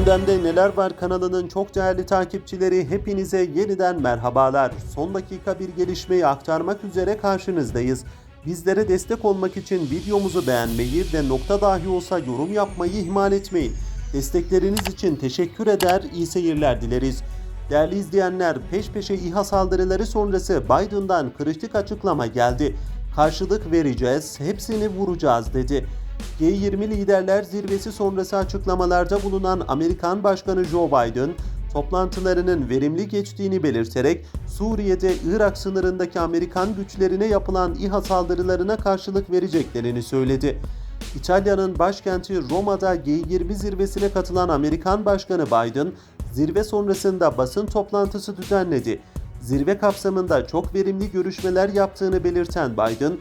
Gündemde Neler Var kanalının çok değerli takipçileri hepinize yeniden merhabalar. Son dakika bir gelişmeyi aktarmak üzere karşınızdayız. Bizlere destek olmak için videomuzu beğenmeyi ve nokta dahi olsa yorum yapmayı ihmal etmeyin. Destekleriniz için teşekkür eder, iyi seyirler dileriz. Değerli izleyenler, peş peşe İHA saldırıları sonrası Biden'dan kritik açıklama geldi. Karşılık vereceğiz, hepsini vuracağız dedi. G20 liderler zirvesi sonrası açıklamalarda bulunan Amerikan Başkanı Joe Biden, toplantılarının verimli geçtiğini belirterek Suriye'de Irak sınırındaki Amerikan güçlerine yapılan İHA saldırılarına karşılık vereceklerini söyledi. İtalya'nın başkenti Roma'da G20 zirvesine katılan Amerikan Başkanı Biden, zirve sonrasında basın toplantısı düzenledi. Zirve kapsamında çok verimli görüşmeler yaptığını belirten Biden,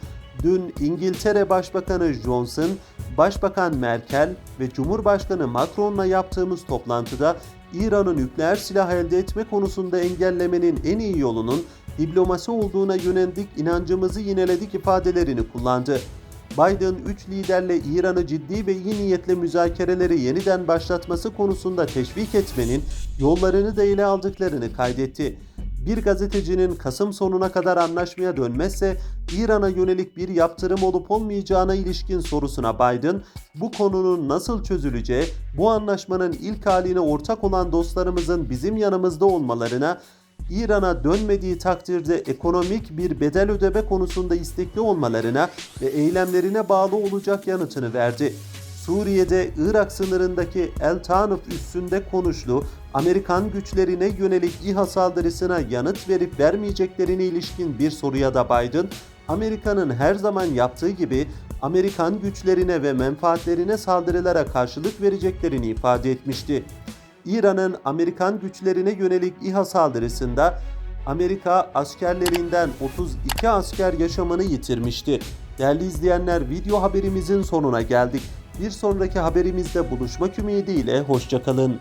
dün İngiltere Başbakanı Johnson, Başbakan Merkel ve Cumhurbaşkanı Macron'la yaptığımız toplantıda İran'ı nükleer silah elde etme konusunda engellemenin en iyi yolunun diplomasi olduğuna yönelik inancımızı yineledik ifadelerini kullandı. Biden, üç liderle İran'ı ciddi ve iyi niyetle müzakereleri yeniden başlatması konusunda teşvik etmenin yollarını da ele aldıklarını kaydetti. Bir gazetecinin Kasım sonuna kadar anlaşmaya dönmezse İran'a yönelik bir yaptırım olup olmayacağına ilişkin sorusuna Biden, bu konunun nasıl çözüleceği, bu anlaşmanın ilk haline ortak olan dostlarımızın bizim yanımızda olmalarına, İran'a dönmediği takdirde ekonomik bir bedel ödeme konusunda istekli olmalarına ve eylemlerine bağlı olacak yanıtını verdi. Suriye'de Irak sınırındaki El Tanif üssünde konuşlu Amerikan güçlerine yönelik İHA saldırısına yanıt verip vermeyeceklerine ilişkin bir soruya da Biden, Amerika'nın her zaman yaptığı gibi Amerikan güçlerine ve menfaatlerine saldırılara karşılık vereceklerini ifade etmişti. İran'ın Amerikan güçlerine yönelik İHA saldırısında Amerika askerlerinden 32 asker yaşamını yitirmişti. Değerli izleyenler video haberimizin sonuna geldik. Bir sonraki haberimizde buluşmak ümidiyle hoşçakalın.